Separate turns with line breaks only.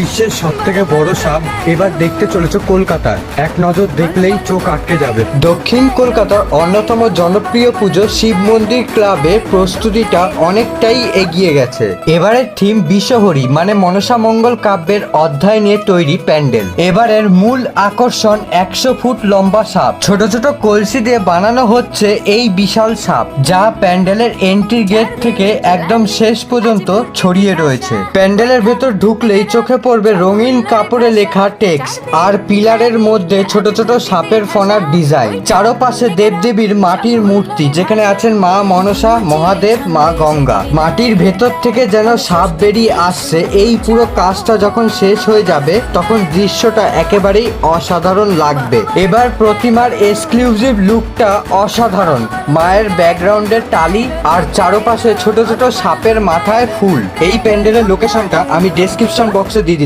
বিশ্বের সব থেকে বড় সাপ এবার দেখতে চলেছে কলকাতায় এক নজর দেখলেই চোখ আটকে যাবে। দক্ষিণ কলকাতার অন্যতম জনপ্রিয় পুজো শিব মন্দির ক্লাবে প্রস্তুতিটা অনেকটাই এগিয়ে গেছে। এবারের থিম বিশ্বহরি মানে মনসা মঙ্গল কাব্যের অধ্যায় নিয়ে তৈরি প্যান্ডেল। এবারের মূল আকর্ষণ একশো ফুট লম্বা সাপ। ছোট ছোট কলসি দিয়ে বানানো হচ্ছে এই বিশাল সাপ, যা প্যান্ডেলের এন্ট্রি গেট থেকে একদম শেষ পর্যন্ত ছড়িয়ে রয়েছে। প্যান্ডেলের ভেতর ঢুকলেই চোখে পড়বে রঙিন কাপড়ে লেখা টেক্স আর পিলারের মধ্যে ছোট ছোট সাপের ফনার ডিজাইন। চারপাশে দেবদেবীর মাটির মূর্তি, যেখানে আছেন মা মনসা, মহাদেব, মা গঙ্গা। মাটির ভেতর থেকে যেন সাপ বেরিয়ে আসছে, এই পুরো কাজটা যখন শেষ হয়ে যাবে, তখন দৃশ্যটা একেবারেই অসাধারণ লাগবে। এবার প্রতিমার এক্সক্লুসিভ লুকটা অসাধারণ। মায়ের ব্যাকগ্রাউন্ডের টালি আর চারপাশে ছোট ছোট সাপের মাথায় ফুল। এই প্যান্ডেলের লোকেশনটা আমি ডেসক্রিপশন বক্সে দিয়ে